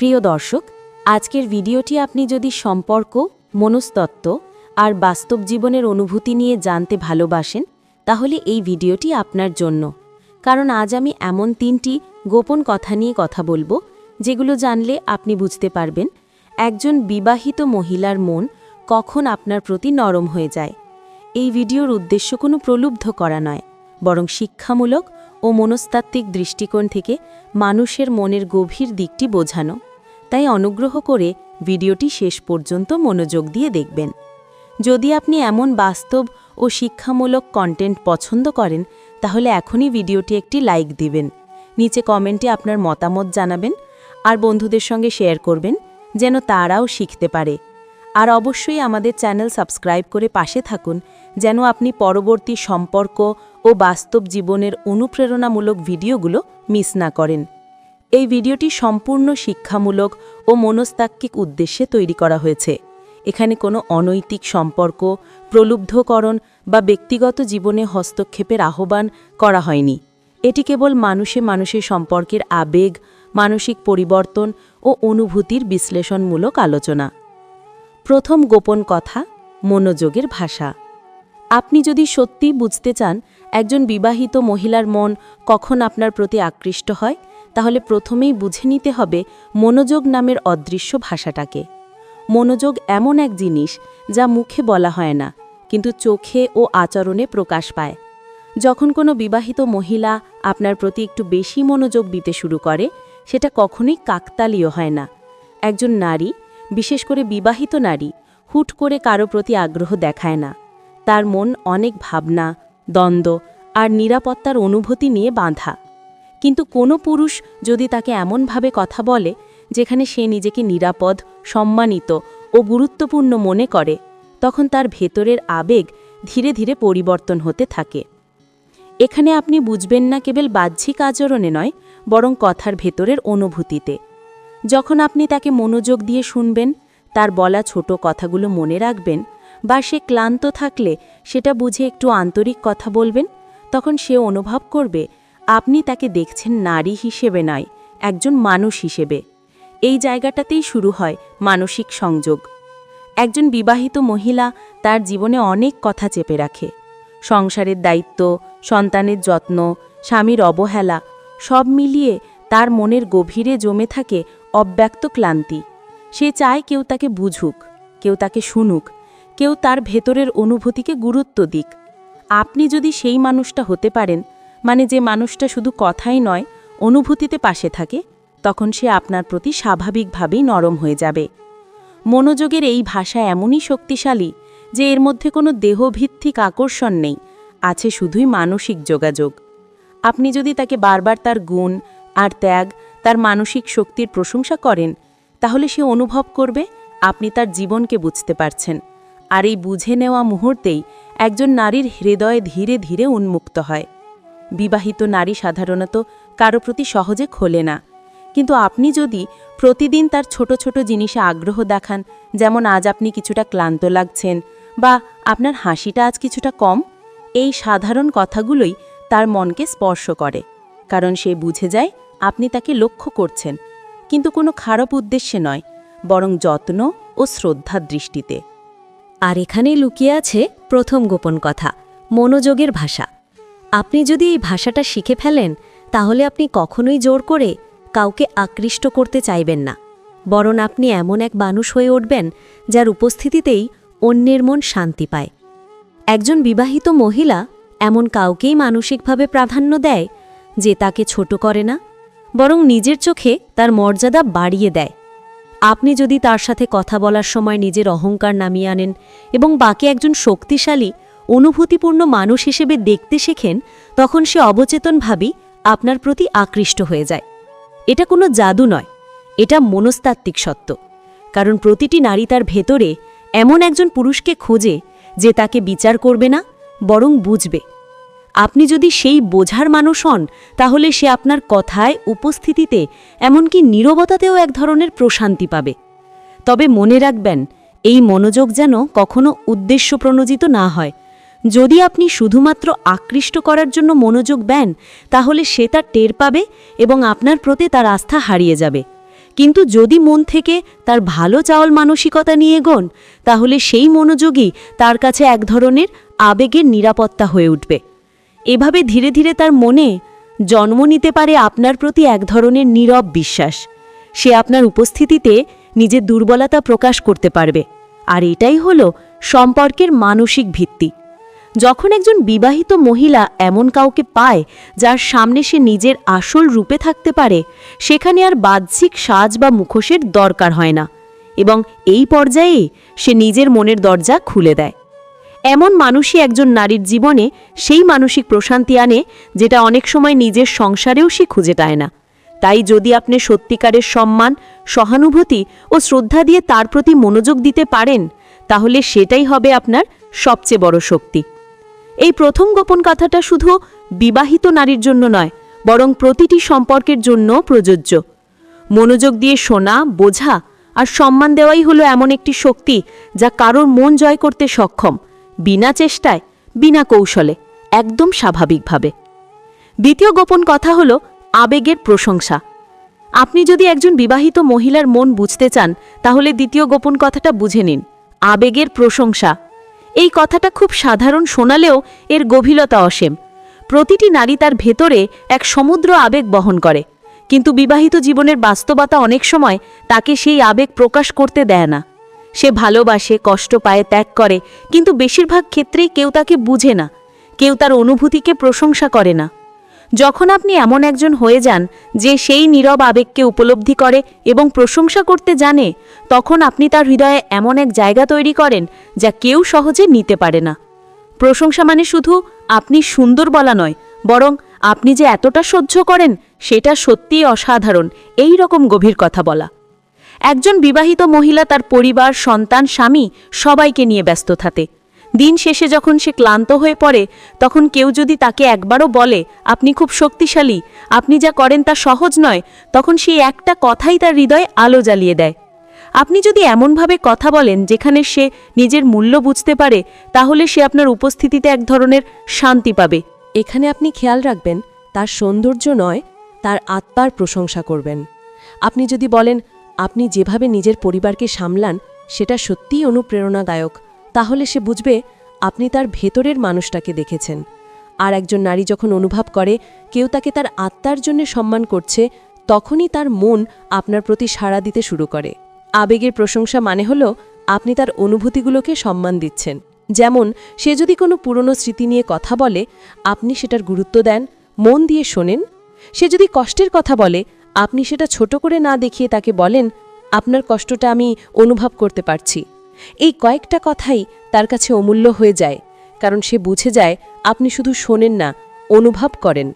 প্রিয় দর্শক, আজকের ভিডিওটি আপনি যদি সম্পর্ক, মনস্তত্ত্ব আর বাস্তব জীবনের অনুভূতি নিয়ে জানতে ভালোবাসেন, তাহলে এই ভিডিওটি আপনার জন্য। কারণ আজ আমি এমন তিনটি গোপন কথা নিয়ে কথা বলব, যেগুলো জানলে আপনি বুঝতে পারবেন একজন বিবাহিত মহিলার মন কখন আপনার প্রতি নরম হয়ে যায়। এই ভিডিওর উদ্দেশ্য কোনো প্রলুব্ধ করা নয়, বরং শিক্ষামূলক ও মনস্তাত্ত্বিক দৃষ্টিকোণ থেকে মানুষের মনের গভীর দিকটি বোঝানো। তাই অনুগ্রহ করে ভিডিওটি শেষ পর্যন্ত মনোযোগ দিয়ে দেখবেন। যদি আপনি এমন বাস্তব ও শিক্ষামূলক কন্টেন্ট পছন্দ করেন, তাহলে এখনই ভিডিওটি একটি লাইক দিবেন। নিচে কমেন্টে আপনার মতামত জানাবেন আর বন্ধুদের সঙ্গে শেয়ার করবেন, যেন তারাও শিখতে পারে। আর অবশ্যই আমাদের চ্যানেল সাবস্ক্রাইব করে পাশে থাকুন, যেন আপনি পরবর্তী সম্পর্ক ও বাস্তব জীবনের অনুপ্রেরণামূলক ভিডিওগুলো মিস না করেন। এই ভিডিওটি সম্পূর্ণ শিক্ষামূলক ও মনস্তাত্ত্বিক উদ্দেশ্যে তৈরি করা হয়েছে। এখানে কোনো অনৈতিক সম্পর্ক, প্রলুব্ধকরণ বা ব্যক্তিগত জীবনে হস্তক্ষেপের আহ্বান করা হয়নি। এটি কেবল মানুষে মানুষের সম্পর্কের আবেগ, মানসিক পরিবর্তন ও অনুভূতির বিশ্লেষণমূলক আলোচনা। প্রথম গোপন কথা, মনোযোগের ভাষা। আপনি যদি সত্যি বুঝতে চান একজন বিবাহিত মহিলার মন কখন আপনার প্রতি আকৃষ্ট হয়, তাহলে প্রথমেই বুঝে নিতে হবে মনোযোগ নামের অদৃশ্য ভাষাটাকে। মনোযোগ এমন এক জিনিস যা মুখে বলা হয় না, কিন্তু চোখে ও আচরণে প্রকাশ পায়। যখন কোনো বিবাহিত মহিলা আপনার প্রতি একটু বেশি মনোযোগ দিতে শুরু করে, সেটা কখনোই কাকতালীয় হয় না। একজন নারী, বিশেষ করে বিবাহিত নারী, হুট করে কারও প্রতি আগ্রহ দেখায় না। তার মন অনেক ভাবনা, দ্বন্দ্ব আর নিরাপত্তার অনুভূতি নিয়ে বাঁধা। কিন্তু কোনো পুরুষ যদি তাকে এমনভাবে কথা বলে, যেখানে সে নিজেকে নিরাপদ, সম্মানিত ও গুরুত্বপূর্ণ মনে করে, তখন তার ভেতরের আবেগ ধীরে ধীরে পরিবর্তন হতে থাকে। এখানে আপনি বুঝবেন না কেবল বাহ্যিক আচরণে নয়, বরং কথার ভেতরের অনুভূতিতে। যখন আপনি তাকে মনোযোগ দিয়ে শুনবেন, তার বলা ছোট কথাগুলো মনে রাখবেন বা সে ক্লান্ত থাকলে সেটা বুঝে একটু আন্তরিক কথা বলবেন, তখন সে অনুভব করবে, আপনি তাকে দেখছেন নারী হিসেবে নয়, একজন মানুষ হিসেবে। এই জায়গাটাতেই শুরু হয় মানসিক সংযোগ। একজন বিবাহিত মহিলা তার জীবনে অনেক কথা চেপে রাখে। সংসারের দায়িত্ব, সন্তানের যত্ন, স্বামীর অবহেলা, সব মিলিয়ে তার মনের গভীরে জমে থাকে অব্যক্ত ক্লান্তি। সে চায় কেউ তাকে বুঝুক, কেউ তাকে শুনুক কেউ তার ভেতরের অনুভূতিকে গুরুত্ব দিক। আপনি যদি সেই মানুষটা হতে পারেন মানে যে মানুষটা শুধু কথাই নয়, অনুভূতিতে পাশে থাকে, তখন সে আপনার প্রতি স্বাভাবিকভাবেই নরম হয়ে যাবে। মনোযোগের এই ভাষা এমনই শক্তিশালী যে এর মধ্যে কোনো দেহভিত্তিক আকর্ষণ নেই, আছে শুধুই মানসিক যোগাযোগ। আপনি যদি তাকে বারবার তার গুণ আর ত্যাগ, তার মানসিক শক্তির প্রশংসা করেন, তাহলে সে অনুভব করবে, আপনি তার জীবনকে বুঝতে পারছেন। আর এই বুঝে নেওয়া মুহূর্তেই একজন নারীর হৃদয় ধীরে ধীরে উন্মুক্ত হয়। বিবাহিত নারী সাধারণত কারও প্রতি সহজে খোলে না। কিন্তু আপনি যদি প্রতিদিন তার ছোট ছোট জিনিসে আগ্রহ দেখান, যেমন আজ আপনি কিছুটা ক্লান্ত লাগছেন বা আপনার হাসিটা আজ কিছুটা কম, এই সাধারণ কথাগুলোই তার মনকে স্পর্শ করে। কারণ সে বুঝে যায় আপনি তাকে লক্ষ্য করছেন। কিন্তু কোনো খারাপ উদ্দেশ্যে নয়, বরং যত্ন ও শ্রদ্ধার দৃষ্টিতে। আর এখানেই লুকিয়ে আছে প্রথম গোপন কথা, মনোযোগের ভাষা। আপনি যদি এই ভাষাটা শিখে ফেলেন, তাহলে আপনি কখনোই জোর করে কাউকে আকৃষ্ট করতে চাইবেন না। বরং আপনি এমন এক মানুষ হয়ে উঠবেন, যার উপস্থিতিতেই অন্যের মন শান্তি পায়। একজন বিবাহিত মহিলা এমন কাউকেই মানসিকভাবে প্রাধান্য দেয়, যে তাকে ছোট করে না, বরং নিজের চোখে তার মর্যাদা বাড়িয়ে দেয়। আপনি যদি তার সাথে কথা বলার সময় নিজের অহংকার নামিয়ে আনেন এবং বাকি একজন শক্তিশালী, অনুভূতিপূর্ণ মানুষ হিসেবে দেখতে শেখেন, তখন সে অবচেতনভাবেই আপনার প্রতি আকৃষ্ট হয়ে যায়। এটা কোনো জাদু নয়, এটা মনস্তাত্ত্বিক সত্য। কারণ প্রতিটি নারী তার ভেতরে এমন একজন পুরুষকে খোঁজে যে তাকে বিচার করবে না, বরং বুঝবে। আপনি যদি সেই বোঝার মানুষ হন, তাহলে সে আপনার কথায়, উপস্থিতিতে, এমনকি নীরবতাতেও এক ধরনের প্রশান্তি পাবে। তবে মনে রাখবেন, এই মনোযোগ যেন কখনো উদ্দেশ্য প্রণোজিত না হয়। যদি আপনি শুধুমাত্র আকৃষ্ট করার জন্য মনোযোগ দেন, তাহলে সে তার টের পাবে এবং আপনার প্রতি তার আস্থা হারিয়ে যাবে। কিন্তু যদি মন থেকে তার ভালো চাওয়াল মানসিকতা নিয়ে এগোন তাহলে সেই মনোযোগই তার কাছে এক ধরনের আবেগের নিরাপত্তা হয়ে উঠবে। এভাবে ধীরে ধীরে তার মনে জন্ম নিতে পারে আপনার প্রতি এক ধরনের নীরব বিশ্বাস। সে আপনার উপস্থিতিতে নিজের দুর্বলতা প্রকাশ করতে পারবে। আর এটাই হলো সম্পর্কের মানসিক ভিত্তি। যখন একজন বিবাহিত মহিলা এমন কাউকে পায় যার সামনে সে নিজের আসল রূপে থাকতে পারে, সেখানে আর বাহ্যিক সাজ বা মুখোশের দরকার হয় না। এবং এই পর্যায়ে সে নিজের মনের দরজা খুলে দেয়। এমন মানুষই একজন নারীর জীবনে সেই মানসিক প্রশান্তি আনে যেটা অনেক সময় নিজের সংসারেও সে খুঁজে পায় না। তাই যদি আপনি সত্যিকারের সম্মান, সহানুভূতি ও শ্রদ্ধা দিয়ে তার প্রতি মনোযোগ দিতে পারেন, তাহলে সেটাই হবে আপনার সবচেয়ে বড় শক্তি। এই প্রথম গোপন কথাটা শুধু বিবাহিত নারীর জন্য নয়, বরং প্রতিটি সম্পর্কের জন্য প্রযোজ্য। মনোযোগ দিয়ে শোনা, বোঝা আর সম্মান দেওয়াই হলো এমন একটি শক্তি যা কারোর মন জয় করতে সক্ষম। বিনা চেষ্টায়, বিনা কৌশলে, একদম স্বাভাবিকভাবে। দ্বিতীয় গোপন কথা হলো আবেগের প্রশংসা। আপনি যদি একজন বিবাহিত মহিলার মন বুঝতে চান, তাহলে দ্বিতীয় গোপন কথাটা বুঝে নিন, আবেগের প্রশংসা। এই কথাটা খুব সাধারণ শোনালেও এর গভীরতা অসীম। প্রতিটি নারী তার ভেতরে এক সমুদ্র আবেগ বহন করে, কিন্তু বিবাহিত জীবনের বাস্তবতা অনেক সময় তাকে সেই আবেগ প্রকাশ করতে দেয় না। সে ভালোবাসে, কষ্ট পায়, ত্যাগ করে, কিন্তু বেশিরভাগ ক্ষেত্রেই কেউ তাকে বুঝে না। কেউ তার অনুভূতিকে প্রশংসা করে না। যখন আপনি এমন একজন হয়ে যান, যে সেই নীরব আবেগকে উপলব্ধি করে এবং প্রশংসা করতে জানে, তখন আপনি তার হৃদয়ে এমন এক জায়গা তৈরি করেন, যা কেউ সহজে নিতে পারে না। প্রশংসা মানে শুধু আপনি সুন্দর বলা নয়, বরং আপনি যে এতটা সহ্য করেন, সেটা সত্যিই অসাধারণ। এই রকম গভীর কথা বলা। একজন বিবাহিত মহিলা তার পরিবার, সন্তান, স্বামী সবাইকে নিয়ে ব্যস্ত থাকে। দিন শেষে যখন সে ক্লান্ত হয়ে পড়ে, তখন কেউ যদি তাকে একবারও বলে, আপনি খুব শক্তিশালী, আপনি যা করেন তা সহজ নয়, তখন সেই একটা কথাই তার হৃদয়ে আলো জ্বালিয়ে দেয়। আপনি যদি এমনভাবে কথা বলেন, যেখানে সে নিজের মূল্য বুঝতে পারে, তাহলে সে আপনার উপস্থিতিতে এক ধরনের শান্তি পাবে। এখানে আপনি খেয়াল রাখবেন, তার সৌন্দর্য নয়, তার আত্মার প্রশংসা করবেন। আপনি যদি বলেন আপনি যেভাবে নিজের পরিবারকে সামলান, সেটা সত্যিই অনুপ্রেরণাদায়ক। তাহলে সে বুঝবে, আপনি তার ভেতরের মানুষটাকে দেখেছেন। আর একজন নারী যখন অনুভব করে, কেউ তাকে তার আত্মার জন্য সম্মান করছে, তখনই তার মন আপনার প্রতি সাড়া দিতে শুরু করে। আবেগের প্রশংসা মানে হল, আপনি তার অনুভূতিগুলোকে সম্মান দিচ্ছেন। যেমন, সে যদি কোনো পুরনো স্মৃতি নিয়ে কথা বলে, আপনি সেটার গুরুত্ব দেন, মন দিয়ে শোনেন। সে যদি কষ্টের কথা বলে আপনি সেটা ছোট করে না দেখিয়ে তাকে বলেন, আপনার কষ্টটা আমি অনুভব করতে পারছি। এই কয়েকটা কথাই তার কাছে অমূল্য হয়ে যায়, কারণ সে বুঝে যায় আপনি শুধু শোনেন না, অনুভব করেন।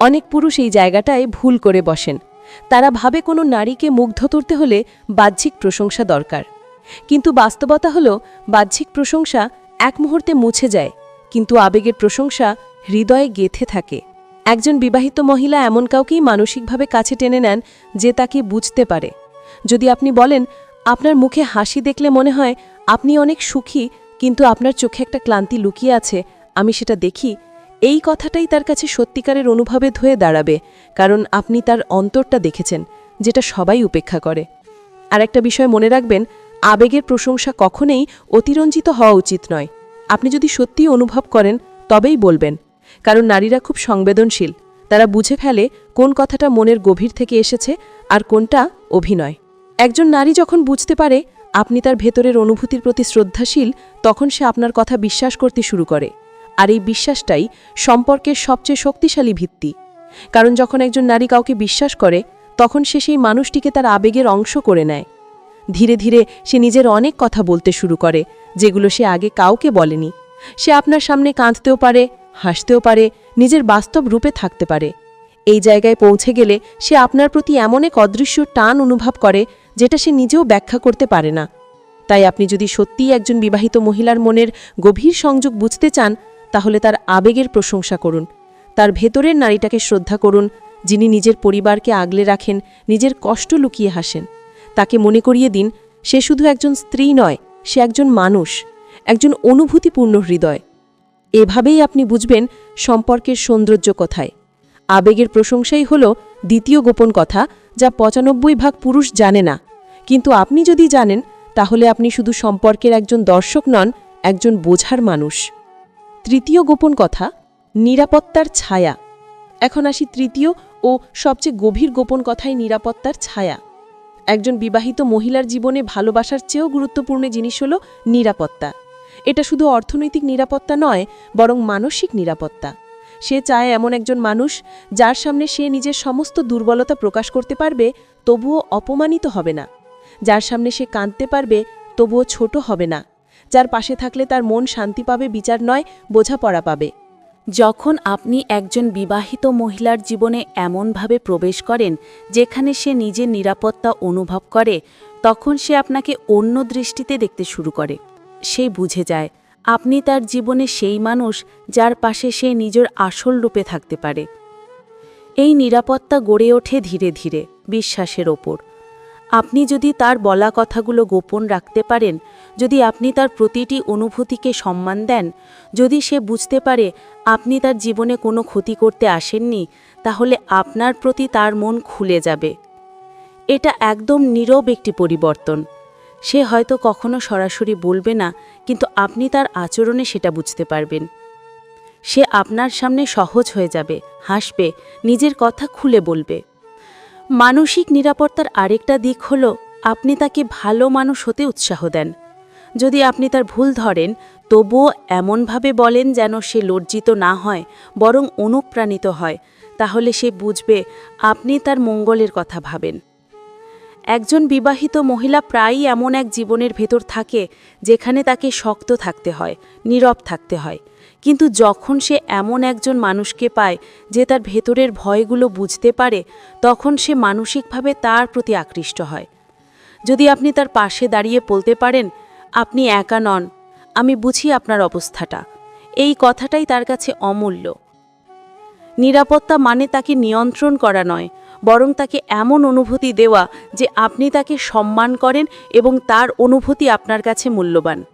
অনেক পুরুষ এই জায়গাটায় ভুল করে বসেন। তারা ভাবে কোনো নারীকে মুগ্ধ করতে হলে বাহ্যিক প্রশংসা দরকার। কিন্তু বাস্তবতা হলো, বাহ্যিক প্রশংসা এক মুহূর্তে মুছে যায়, কিন্তু আবেগের প্রশংসা হৃদয়ে গেথে থাকে। একজন বিবাহিত মহিলা এমন কাউকেই মানসিকভাবে কাছে টেনে নেন যে তাকে বুঝতে পারে। যদি আপনি বলেন, আপনার মুখে হাসি দেখলে মনে হয় আপনি অনেক সুখী, কিন্তু আপনার চোখে একটা ক্লান্তি লুকিয়ে আছে, আমি সেটা দেখি, এই কথাটাই তার কাছে সত্যিকারের অনুভবে ধয়ে দাঁড়াবে, কারণ আপনি তার অন্তরটা দেখেছেন, যেটা সবাই উপেক্ষা করে। আর একটা বিষয় মনে রাখবেন, আবেগের প্রশংসা কখনোই অতিরঞ্জিত হওয়া উচিত নয়। আপনি যদি সত্যিই অনুভব করেন, তবেই বলবেন কারণ নারীরা খুব সংবেদনশীল। তারা বুঝে ফেলে কোন কথাটা মনের গভীর থেকে এসেছে আর কোনটা অভিনয়। একজন নারী যখন বুঝতে পারে আপনি তার ভেতরের অনুভূতির প্রতি শ্রদ্ধাশীল, তখন সে আপনার কথা বিশ্বাস করতে শুরু করে। আর এই বিশ্বাসটাই সম্পর্কের সবচেয়ে শক্তিশালী ভিত্তি। কারণ যখন একজন নারী কাউকে বিশ্বাস করে, তখন সে সেই মানুষটিকে তার আবেগের অংশ করে নেয়। ধীরে ধীরে সে নিজের অনেক কথা বলতে শুরু করে, যেগুলো সে আগে কাউকে বলেনি। সে আপনার সামনে কাঁদতেও পারে হাসতেও পারে, নিজের বাস্তব রূপে থাকতে পারে। এই জায়গায় পৌঁছে গেলে সে আপনার প্রতি এমন এক অদৃশ্য টান অনুভব করে, যেটা সে নিজেও ব্যাখ্যা করতে পারে না। তাই আপনি যদি সত্যিই একজন বিবাহিত মহিলার মনের গভীর সংযোগ বুঝতে চান, তাহলে তার আবেগের প্রশংসা করুন। তার ভেতরের নারীটাকে শ্রদ্ধা করুন, যিনি নিজের পরিবারকে আগলে রাখেন, নিজের কষ্ট লুকিয়ে হাসেন। তাকে মনে করিয়ে দিন, সে শুধু একজন স্ত্রী নয়, সে একজন মানুষ, একজন অনুভূতিপূর্ণ হৃদয়। এভাবেই আপনি বুঝবেন সম্পর্কের সৌন্দর্য কোথায়। আবেগের প্রশংসাই হল দ্বিতীয় গোপন কথা, যা পঁচানব্বই ভাগ পুরুষ জানে না। কিন্তু আপনি যদি জানেন, তাহলে আপনি শুধু সম্পর্কের একজন দর্শক নন, একজন বোঝার মানুষ। তৃতীয় গোপন কথা, নিরাপত্তার ছায়া। এখন আসি তৃতীয় ও সবচেয়ে গভীর গোপন কথাই নিরাপত্তার ছায়া। একজন বিবাহিত মহিলার জীবনে ভালোবাসার চেয়েও গুরুত্বপূর্ণ জিনিস হল নিরাপত্তা। এটা শুধু অর্থনৈতিক নিরাপত্তা নয়, বরং মানসিক নিরাপত্তা। সে চায় এমন একজন মানুষ, যার সামনে সে নিজের সমস্ত দুর্বলতা প্রকাশ করতে পারবে, তবুও অপমানিত হবে না। যার সামনে সে কাঁদতে পারবে, তবুও ছোট হবে না। যার পাশে থাকলে তার মন শান্তি পাবে, বিচার নয়, বোঝাপড়া পাবে। যখন আপনি একজন বিবাহিত মহিলার জীবনে এমনভাবে প্রবেশ করেন, যেখানে সে নিজের নিরাপত্তা অনুভব করে, তখন সে আপনাকে অন্য দৃষ্টিতে দেখতে শুরু করে। সে বুঝে যায়, আপনি তার জীবনে সেই মানুষ যার পাশে সে নিজের আসল রূপে থাকতে পারে। এই নিরাপত্তা গড়ে ওঠে ধীরে ধীরে বিশ্বাসের ওপর। আপনি যদি তার বলা কথাগুলো গোপন রাখতে পারেন, যদি আপনি তার প্রতিটি অনুভূতিকে সম্মান দেন, যদি সে বুঝতে পারে আপনি তার জীবনে কোনো ক্ষতি করতে আসেননি, তাহলে আপনার প্রতি তার মন খুলে যাবে। এটা একদম নীরব একটি পরিবর্তন। সে হয়তো কখনো সরাসরি বলবে না, কিন্তু আপনি তার আচরণে সেটা বুঝতে পারবেন। সে আপনার সামনে সহজ হয়ে যাবে, হাসবে, নিজের কথা খুলে বলবে। মানসিক নিরাপত্তার আরেকটা দিক হল, আপনি তাকে ভালো মানুষ হতে উৎসাহ দেন। যদি আপনি তার ভুল ধরেন, তবুও এমনভাবে বলেন যেন সে লজ্জিত না হয়, বরং অনুপ্রাণিত হয়, তাহলে সে বুঝবে, আপনি তার মঙ্গলের কথা ভাবেন। একজন বিবাহিত মহিলা প্রায়ই এমন এক জীবনের ভেতর থাকে যেখানে তাকে শক্ত থাকতে হয়, নীরব থাকতে হয়। কিন্তু যখন সে এমন একজন মানুষকে পায় যে তার ভেতরের ভয়গুলো বুঝতে পারে, তখন সে মানসিকভাবে তার প্রতি আকৃষ্ট হয়। যদি আপনি তার পাশে দাঁড়িয়ে বলতে পারেন, আপনি একা নন, আমি বুঝি আপনার অবস্থাটা। এই কথাটাই তার কাছে অমূল্য। নিরাপত্তা মানে তাকে নিয়ন্ত্রণ করা নয় বরং তাকে এমন অনুভূতি দেওয়া যে আপনি তাকে সম্মান করেন এবং তার অনুভূতি আপনার কাছে মূল্যবান।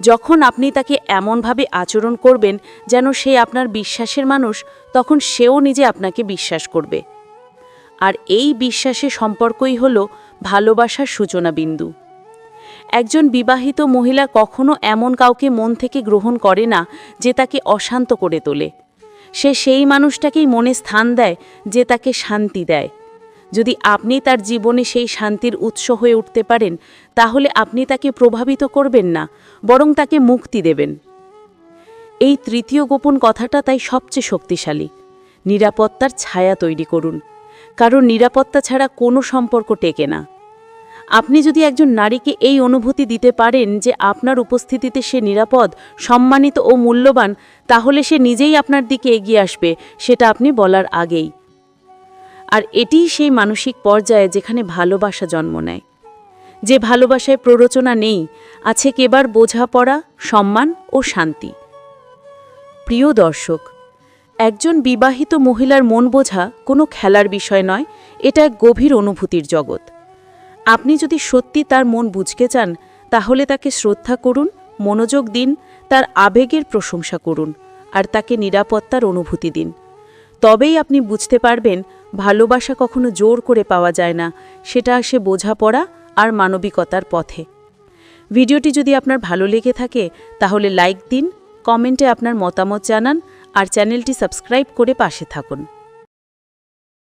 যখন আপনি তাকে এমনভাবে আচরণ করবেন যেন সে আপনার বিশ্বাসের মানুষ, তখন সেও নিজে আপনাকে বিশ্বাস করবে। আর এই বিশ্বাসের সম্পর্কই হল ভালোবাসার সূচনা বিন্দু। একজন বিবাহিত মহিলা কখনো এমন কাউকে মন থেকে গ্রহণ করে না যে তাকে অশান্ত করে তোলে। সে সেই মানুষটাকেই মনে স্থান দেয় যে তাকে শান্তি দেয়। যদি আপনি তার জীবনে সেই শান্তির উৎস হয়ে উঠতে পারেন, তাহলে আপনি তাকে প্রভাবিত করবেন না, বরং তাকে মুক্তি দেবেন। এই তৃতীয় গোপন কথাটা তাই সবচেয়ে শক্তিশালী। নিরাপত্তার ছায়া তৈরি করুন। কারণ নিরাপত্তা ছাড়া কোনো সম্পর্ক টেকে না। আপনি যদি একজন নারীকে এই অনুভূতি দিতে পারেন যে আপনার উপস্থিতিতে সে নিরাপদ, সম্মানিত ও মূল্যবান, তাহলে সে নিজেই আপনার দিকে এগিয়ে আসবে, সেটা আপনি বলার আগেই। আর এটিই সেই মানসিক পর্যায়ে যেখানে ভালোবাসা জন্ম নেয়। যে ভালোবাসায় প্ররোচনা নেই, আছে কেবার বোঝাপড়া, সম্মান ও শান্তি। প্রিয় দর্শক, একজন বিবাহিত মহিলার মন বোঝা কোনো খেলার বিষয় নয়, এটা এক গভীর অনুভূতির জগৎ। আপনি যদি সত্যি তার মন বুঝতে চান, তাহলে তাকে শ্রদ্ধা করুন, মনোযোগ দিন, তার আবেগের প্রশংসা করুন, আর তাকে নিরাপত্তার অনুভূতি দিন। তবেই আপনি বুঝতে পারবেন, ভালোবাসা কখনো জোর করে পাওয়া যায় না, সেটা আসে বোঝাপড়া আর মানবিকতার পথে। ভিডিওটি যদি আপনার ভালো লেগে থাকে, তাহলে লাইক দিন, কমেন্টে আপনার মতামত জানান, আর চ্যানেলটি সাবস্ক্রাইব করে পাশে থাকুন।